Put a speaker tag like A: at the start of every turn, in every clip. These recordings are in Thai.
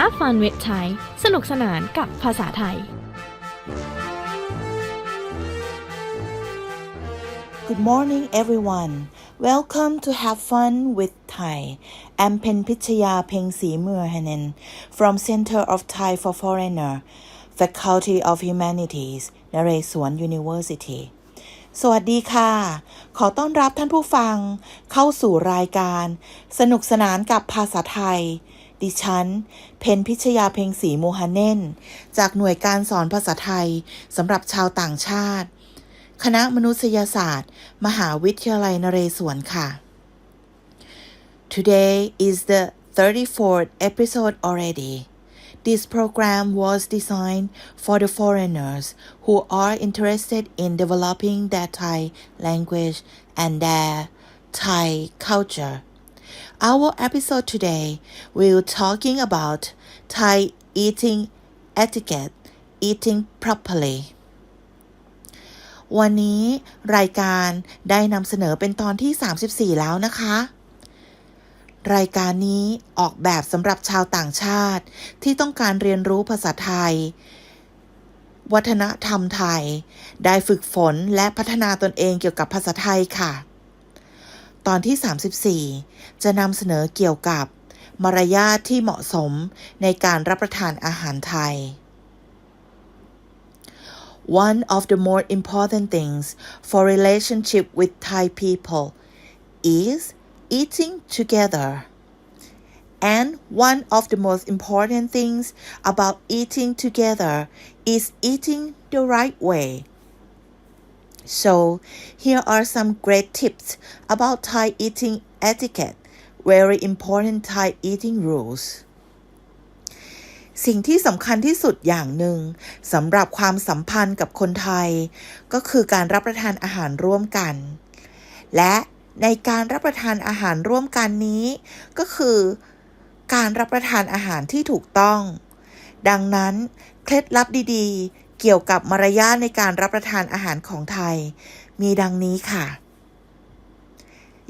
A: Have fun with Thai สนุกสนานกับภาษาไทย
B: Good morning, everyone. Welcome to Have Fun with Thai. I'm Pen Pichaya Peng Si Murhanen from Center of Thai for Foreigner, Faculty of Humanities, นเรศวร University. สวัสดีค่ะ ขอต้อนรับท่านผู้ฟังเข้าสู่รายการ สนุกสนานกับภาษาไทย ดิฉัน เพนพิชยาเพ็งศรีมูฮันเน่นจากหน่วยการสอนภาษาไทยสำหรับชาวต่างชาติ คณะมนุษยศาสตร์ มหาวิทยาลัยนเรศวรค่ะ Today is the 34th episode already. This program was designed for the foreigners who are interested in developing their Thai language and their Thai culture. Our episode today will talking about Thai eating etiquette, eating properly. วันนี้รายการได้นำเสนอเป็นตอนที่ 34 แล้วนะคะ รายการนี้ออกแบบสำหรับชาวต่างชาติที่ต้องการเรียนรู้ภาษาไทย วัฒนธรรมไทย ได้ฝึกฝนและพัฒนาตนเองเกี่ยวกับภาษาไทยค่ะ ตอนที่ 34 จะนำเสนอเกี่ยวกับ มารยาทที่เหมาะสมในการรับประทานอาหารไทย One of the more important things for relationship with Thai people is eating together. And one of the most important things about eating together is eating the right way. So, here are some great tips about Thai eating etiquette, very important Thai eating rules. สิ่งที่สำคัญที่สุดอย่างหนึ่งสำหรับความสัมพันธ์กับคนไทย ก็คือการรับประทานอาหารร่วมกัน และในการรับประทานอาหารร่วมกันนี้ ก็คือการรับประทานอาหารที่ถูกต้อง ดังนั้นเคล็ดลับดีๆ เกี่ยวกับมารยาทในการรับประทานอาหารของไทย มีดังนี้ค่ะ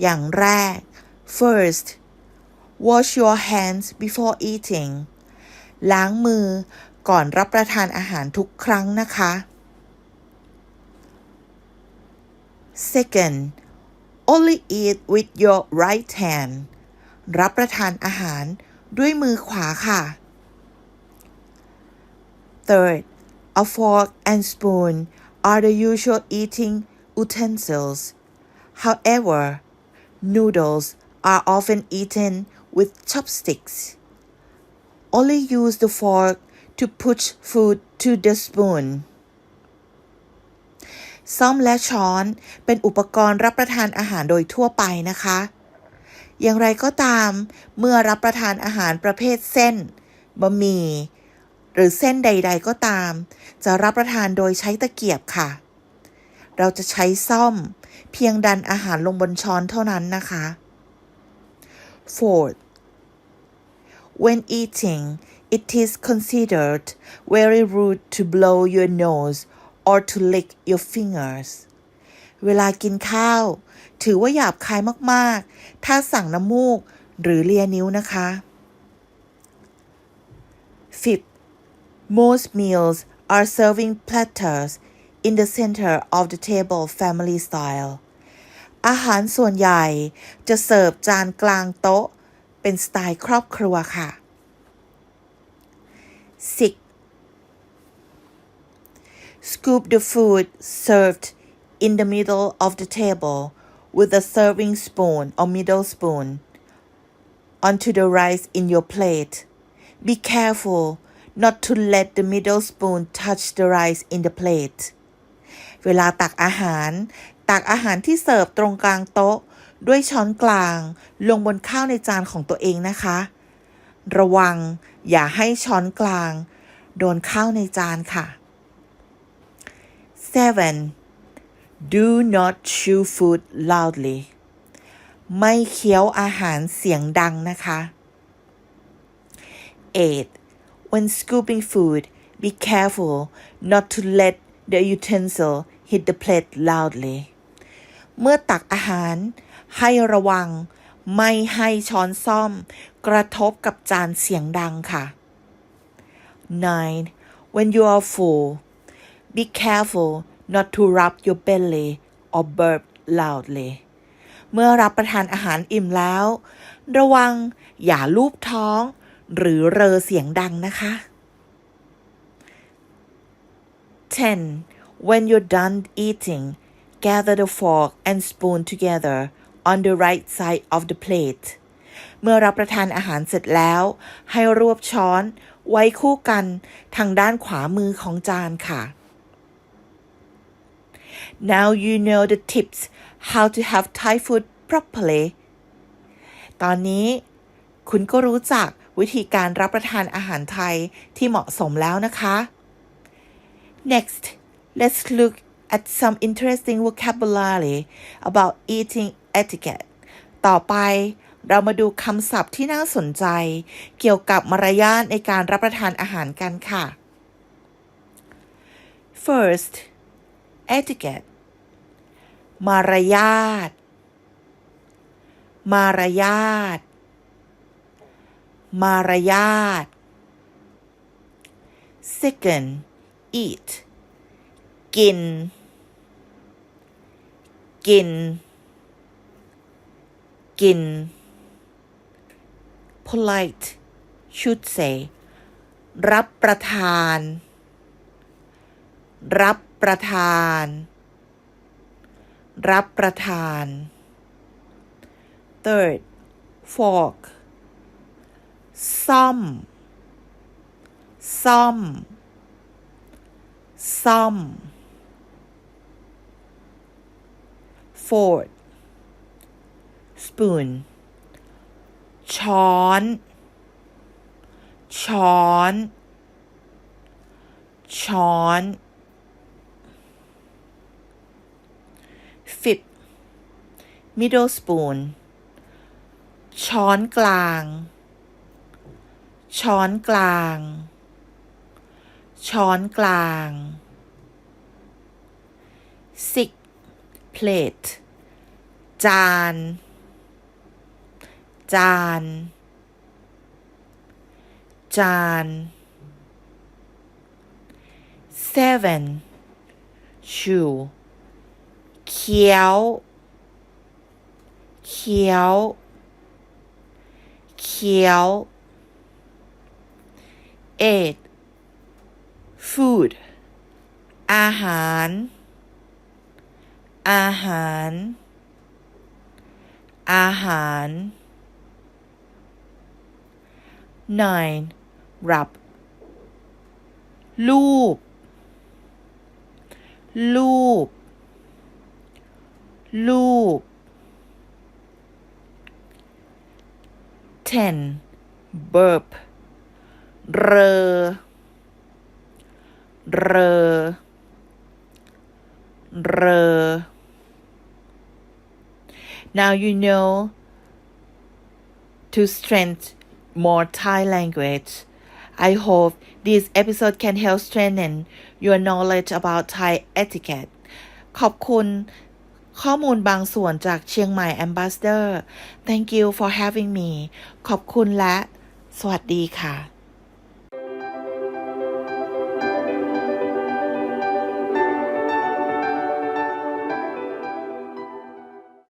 B: อย่างแรก first wash your hands before eating ล้างมือก่อนรับประทานอาหารทุกครั้งนะคะ Second only eat with your right hand รับประทานอาหารด้วยมือขวาค่ะ Third a fork and spoon are the usual eating utensils however noodles are often eaten with chopsticks only use the fork to push food to the spoon ซ่อมและช้อนเป็นอุปกรณ์รับประทานอาหารโดยทั่วไปนะคะ อย่างไรก็ตาม เมื่อรับประทานอาหารประเภทเส้น บะหมี่ หรือเส้นใด ๆ ก็ตาม จะรับประทานโดยใช้ตะเกียบค่ะ เราจะใช้ซ่อม เพียงดันอาหารลงบนช้อนเท่านั้นนะคะ Fourth When eating, it is considered very rude to blow your nose or to lick your fingers. เวลากินข้าว ถือว่าหยาบคายมาก ๆ ถ้าสั่งน้ำมูกหรือเลียนิ้วนะคะ Fifth, most meals are serving platters in the center of the table family style. อาหารส่วนใหญ่จะเสิร์ฟจานกลางโต๊ะ เป็นสไตล์ครอบครัวค่ะ Six Scoop the food served in the middle of the table with a serving spoon or middle spoon onto the rice in your plate. Be careful not to let the middle spoon touch the rice in the plate. เวลาตักอาหาร ตักอาหารที่เสิร์ฟตรงกลางโต๊ะ ด้วยช้อนกลาง ลงบนข้าวในจานของตัวเองนะคะ ระวังอย่าให้ช้อนกลาง โดนข้าวในจานค่ะ 7. Do not chew food loudly ไม่เคี้ยวอาหารเสียงดังนะคะ 8. When scooping food be careful not to let the utensil hit the plate loudly เมื่อตักอาหารให้ระวัง ไม่ให้ช้อนซ่อม กระทบกับจานเสียงดังค่ะ 9. When you are full, be careful not to rub your belly or burp loudly. เมื่อรับประทานอาหารอิ่มแล้ว ระวังอย่าลูบท้อง หรือเรอเสียงดังนะคะ 10. When you're done eating, gather the fork and spoon together on the right side of the plate. เมื่อรับประทานอาหารเสร็จแล้ว ให้รวบช้อน ไว้คู่กันทางด้านขวามือของจานค่ะ Now you know the tips how to have Thai food properly ตอนนี้ คุณก็รู้จัก วิธีการรับประทานอาหารไทยที่เหมาะสมแล้วนะคะ Next, let's look at some interesting vocabulary about eating etiquette. ต่อไปเรามาดูคำศัพท์ที่น่าสนใจ เกี่ยวกับมารยาทในการรับประทานอาหารกันค่ะ First, etiquette มารยาท มารยาท มารยาท Second, eat กิน กิน กิน polite should say รับประทาน รับประทาน รับประทาน third fork ซ่อม ซ่อม ซ่อม fourth spoon ช้อน ช้อน ช้อน fifth middle spoon ช้อนกลาง ช้อนกลาง ช้อนกลาง six plate จาน จาน จาน seven chew เคี้ยวเคี้ยวเคี้ยว eight food อาหาร อาหาร อาหาร nine รับรูป รูป รูป ten burp เรอ เรอ เรอ now you know to strengthen more Thai language. I hope this episode can help strengthen your knowledge about Thai etiquette. ขอบคุณข้อมูลบางส่วนจากเชียงใหม่ Ambassador Thank you for having me ขอบคุณและ สวัสดีค่ะ